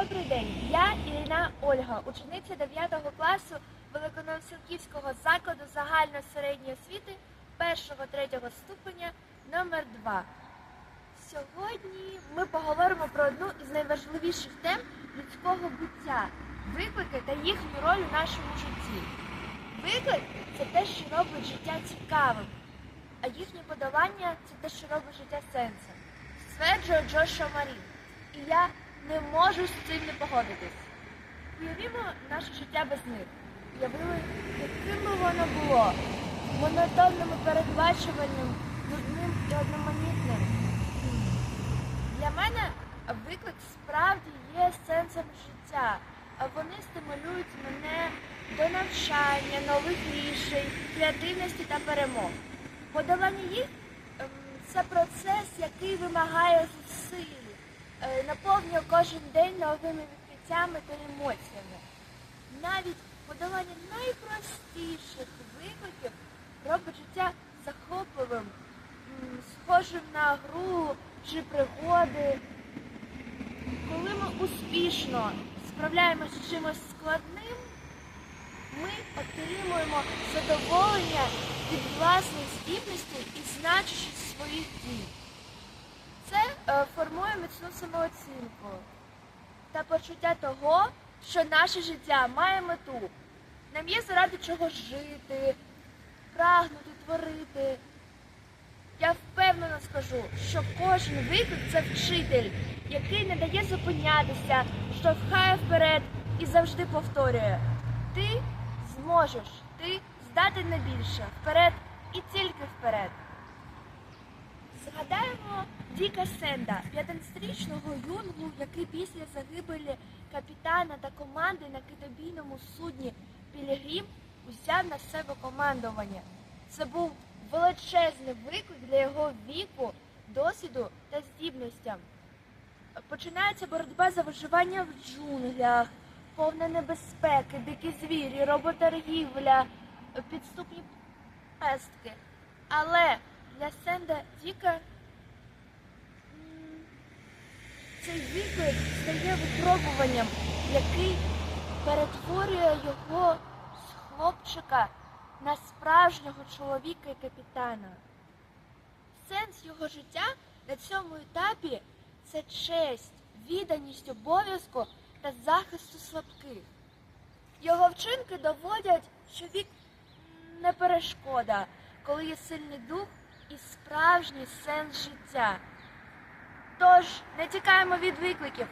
Добрий день. Я Ірина Ольга, учениця 9 класу Великоновсілківського закладу загальної середньої освіти 1-3 ступеня номер 2 Сьогодні ми поговоримо про одну із найважливіших тем людського буття виклики та їхню роль у нашому житті. Виклик це те, що робить життя цікавим, а їхнє подолання це те, що робить життя сенсом. Стверджує Джошуа Марін. І я не можу з цим не погодитись. Уявімо наше життя без них. Уявили, яким би воно було, монотонним і передбачувальним, нудним і одноманітним. Для мене виклик справді є сенсом життя. Вони стимулюють мене до навчання, нових рішень, креативності та перемог. Подолання їх ем, це процес, який вимагає зусиль, наповнює кожен день новими відкриттями та емоціями. Навіть подолання найпростіших викликів робить життя захопливим, схожим на гру чи пригоди. Коли ми успішно справляємося з чимось складним, ми отримуємо задоволення від власних здібностей і значущість своїх дій. Формує міцну самооцінку та почуття того, що наше життя має мету. Нам є заради чого жити, прагнути, творити. Я впевнено скажу, що кожен виклик це вчитель, який не дає зупинятися, штовхає вперед і завжди повторює: ти зможеш, ти здатен на більше, вперед і тільки вперед. Діка Сенда, 15-річного юнгу, який після загибелі капітана та команди на китобійному судні Пілігрім узяв на себе командування. Це був величезний виклик для його віку, досвіду та здібностям. Починається боротьба за виживання в джунглях, повна небезпеки, дикі звірі, роботоргівля, підступні пестки. Але для Сенда Діка цей виклик стає випробуванням, який перетворює його з хлопчика на справжнього чоловіка і капітана. Сенс його життя на цьому етапі це честь, відданість обов'язку та захисту слабких. Його вчинки доводять, що вік не перешкода, коли є сильний дух і справжній сенс життя. Тож не тікаємо від викликів,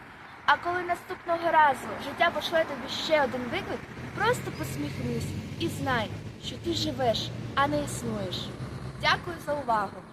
а коли наступного разу життя пошле тобі ще один виклик, просто посміхнись і знай, що ти живеш, а не існуєш. Дякую за увагу!